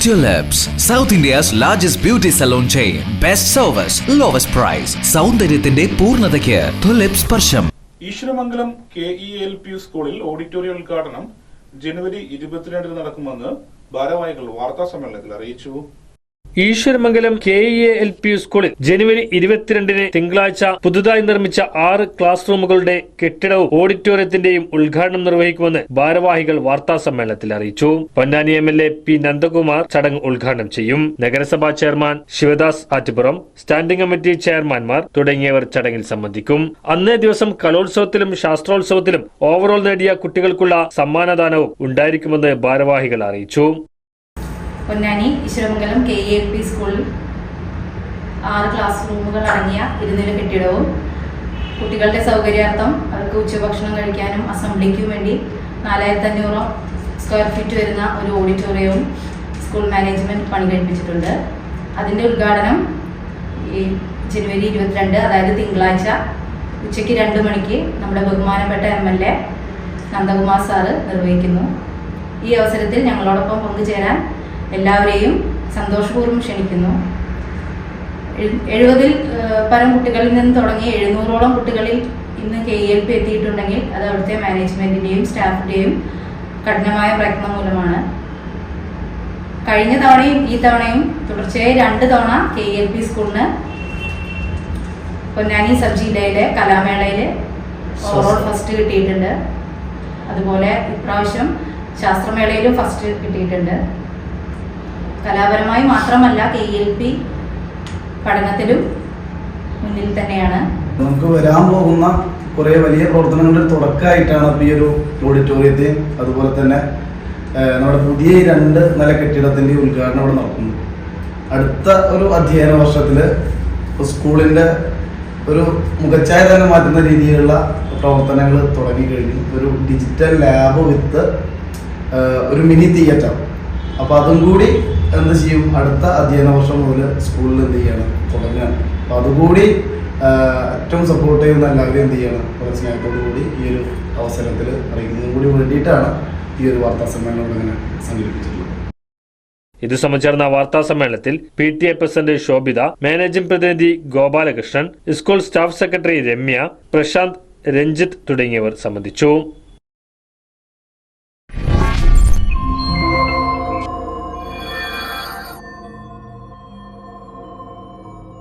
Tulips, South India's largest beauty salon chain. Best service, lowest price. സൗന്ദര്യത്തിന്റെ പൂർണതയ്ക്ക് tulip സ്പർശം Eswaramangalam K E L P സ്കൂളിൽ auditorium ഉദ്ഘാടനം ജനുവരി ഇരുപത്തിരണ്ടിന് നടക്കുമെന്ന് ഭാരവാഹികൾ വാർത്താ സമ്മേളനത്തിൽ അറിയിച്ചു Eswaramangalam K E L P സ്കൂളിൽ ജനുവരി ഇരുപത്തിരണ്ടിന് തിങ്കളാഴ്ച പുതുതായി നിർമ്മിച്ച ആറ് ക്ലാസ് റൂമുകളുടെ കെട്ടിടവും ഓഡിറ്റോറിയത്തിന്റെയും ഉദ്ഘാടനം നിർവഹിക്കുമെന്ന് ഭാരവാഹികൾ വാർത്താ സമ്മേളനത്തിൽ അറിയിച്ചു. Ponnani M L A P Nandakumar ചടങ്ങ് ഉദ്ഘാടനം ചെയ്യും. നഗരസഭാ chairman Sivadas Attupuram standing committee ചെയർമാൻമാർ തുടങ്ങിയവർ ചടങ്ങിൽ സംബന്ധിക്കും. അന്നേ ദിവസം കലോത്സവത്തിലും ശാസ്ത്രോത്സവത്തിലും ഓവറോൾ നേടിയ കുട്ടികൾക്കുള്ള സമ്മാനദാനവും ഉണ്ടായിരിക്കുമെന്ന് ഭാരവാഹികൾ അറിയിച്ചു. Ponnani Eswaramangalam K A P സ്കൂളിൽ ആറ് ക്ലാസ് റൂമുകൾ അടങ്ങിയ ഇരുന്നില കെട്ടിടവും കുട്ടികളുടെ സൗകര്യാർത്ഥം അവർക്ക് ഉച്ചഭക്ഷണം കഴിക്കാനും അസംബ്ലിക്കും വേണ്ടി നാലായിരത്തി അഞ്ഞൂറോ സ്ക്വയർ ഫീറ്റ് വരുന്ന ഒരു ഓഡിറ്റോറിയവും സ്കൂൾ മാനേജ്മെന്റ് പണി കഴിപ്പിച്ചിട്ടുണ്ട്. അതിന്റെ ഉദ്ഘാടനം ഈ ജനുവരി ഇരുപത്തിരണ്ട് അതായത് തിങ്കളാഴ്ച ഉച്ചയ്ക്ക് രണ്ട് മണിക്ക് നമ്മുടെ ബഹുമാനപ്പെട്ട M L A Nandakumar sir നിർവഹിക്കുന്നു. ഈ അവസരത്തിൽ ഞങ്ങളോടൊപ്പം പങ്കുചേരാൻ എല്ലാവരെയും സന്തോഷപൂർവം ക്ഷണിക്കുന്നു. എഴു- എഴുപതിൽ പരം കുട്ടികളിൽ നിന്ന് തുടങ്ങി എഴുന്നൂറോളം കുട്ടികളിൽ ഇന്ന് കെ എൽ പി എത്തിയിട്ടുണ്ടെങ്കിൽ അത് അവിടുത്തെ മാനേജ്മെന്റിന്റെയും സ്റ്റാഫിന്റെയും കഠിനമായ പ്രയത്നം മൂലമാണ്. കഴിഞ്ഞ തവണയും ഈ തവണയും തുടർച്ചയായി രണ്ട് തവണ കെ എൽ പി സ്കൂളിന് പൊന്നാനി സബ് ജില്ലയിലെ കലാമേളയിൽ ഓവറോൾ ഫസ്റ്റ് കിട്ടിയിട്ടുണ്ട്. അതുപോലെ ഇപ്രാവശ്യം ശാസ്ത്രമേളയിലും ഫസ്റ്റ് കിട്ടിയിട്ടുണ്ട്. കലാപരമായി മാത്രമല്ല കെ എൽ പി പഠനത്തിലും മുന്നിൽ തന്നെയാണ്. നമുക്ക് വരാൻ പോകുന്ന കുറേ വലിയ പ്രവർത്തനങ്ങളുടെ തുടക്കമായിട്ടാണ് ഇപ്പോൾ ഈ ഒരു ഓഡിറ്റോറിയത്തെ അതുപോലെ തന്നെ നമ്മുടെ പുതിയ രണ്ട് നില കെട്ടിടത്തിന്റെ ഉദ്ഘാടനം ഇവിടെ നടക്കുന്നു. അടുത്ത ഒരു അധ്യയന വർഷത്തിൽ സ്കൂളിന്റെ ഒരു മുഖച്ഛായ തന്നെ മാറ്റുന്ന രീതിയിലുള്ള പ്രവർത്തനങ്ങൾ തുടങ്ങിക്കഴിഞ്ഞു ഒരു ഡിജിറ്റൽ ലാബ് വിത്ത് ഒരു മിനി തിയേറ്റർ. അപ്പോൾ അതും കൂടി എന്ത് ചെയ്യും? അടുത്ത അധ്യയന വർഷം മുതൽ സ്കൂളിൽ എന്ത് ചെയ്യണം? തുടങ്ങുകയാണ് അപ്പോൾ അതുകൂടി ഏറ്റവും സപ്പോർട്ട് ചെയ്യുന്ന എല്ലാവരും എന്ത് ചെയ്യണം? കുറച്ച് സ്നേഹത്തോടു കൂടി ഈ ഒരു അവസരത്തിൽ അറിയിക്കുന്നതും കൂടി വേണ്ടിയിട്ടാണ് ഈ ഒരു വാർത്താ സമ്മേളനം ഇങ്ങനെ സംഘടിപ്പിച്ചിട്ടുള്ളത്. ഇതു സംബന്ധിച്ചിരുന്ന വാർത്താ സമ്മേളനത്തിൽ P T A president Shobhitha managing പ്രതിനിധി Gopalakrishnan school staff secretary Ramya Prashanth Ranjith തുടങ്ങിയവർ സംബന്ധിച്ചു.